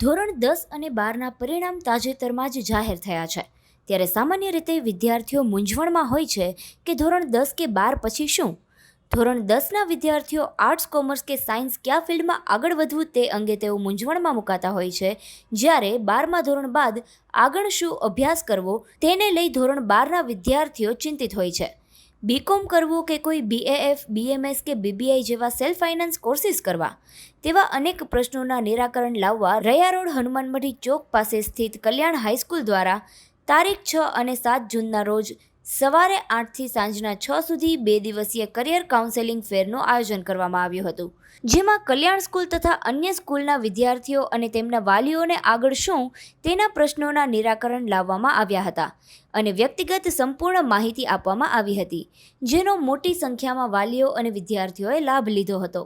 ધોરણ દસ અને બારના પરિણામ તાજેતરમાં જ જાહેર થયા છે. ત્યારે સામાન્ય રીતે વિદ્યાર્થીઓ મૂંઝવણમાં હોય છે કે ધોરણ દસ કે બાર પછી શું? ધોરણ દસના વિદ્યાર્થીઓ આર્ટ્સ, કોમર્સ કે સાયન્સ કયા ફિલ્ડમાં આગળ વધવું તે અંગે તેઓ મૂંઝવણમાં મુકાતા હોય છે. જ્યારે બારમા ધોરણ બાદ આગળ શું અભ્યાસ કરવો તેને લઈ ધોરણ બારના વિદ્યાર્થીઓ ચિંતિત હોય છે. બીકોમ કરવું કે કોઈ બીએએફ બીએમએસ કે બીબીઆઈ જેવા સેલ્ફ ફાઇનાન્સ કોર્સિસ કરવા? તેવા અનેક પ્રશ્નોના નિરાકરણ લાવવા રયા રોડ હનુમાનમઢી ચોક પાસે સ્થિત કલ્યાણ હાઈસ્કૂલ દ્વારા તારીખ છ અને સાત જૂનના રોજ સવારે આઠથી સાંજના છ સુધી બે દિવસીય કરિયર કાઉન્સેલિંગ ફેરનું આયોજન કરવામાં આવ્યું હતું. જેમાં કલ્યાણ સ્કૂલ તથા અન્ય સ્કૂલના વિદ્યાર્થીઓ અને તેમના વાલીઓને આગળ શું તેના પ્રશ્નોના નિરાકરણ લાવવામાં આવ્યા હતા અને વ્યક્તિગત સંપૂર્ણ માહિતી આપવામાં આવી હતી, જેનો મોટી સંખ્યામાં વાલીઓ અને વિદ્યાર્થીઓએ લાભ લીધો હતો.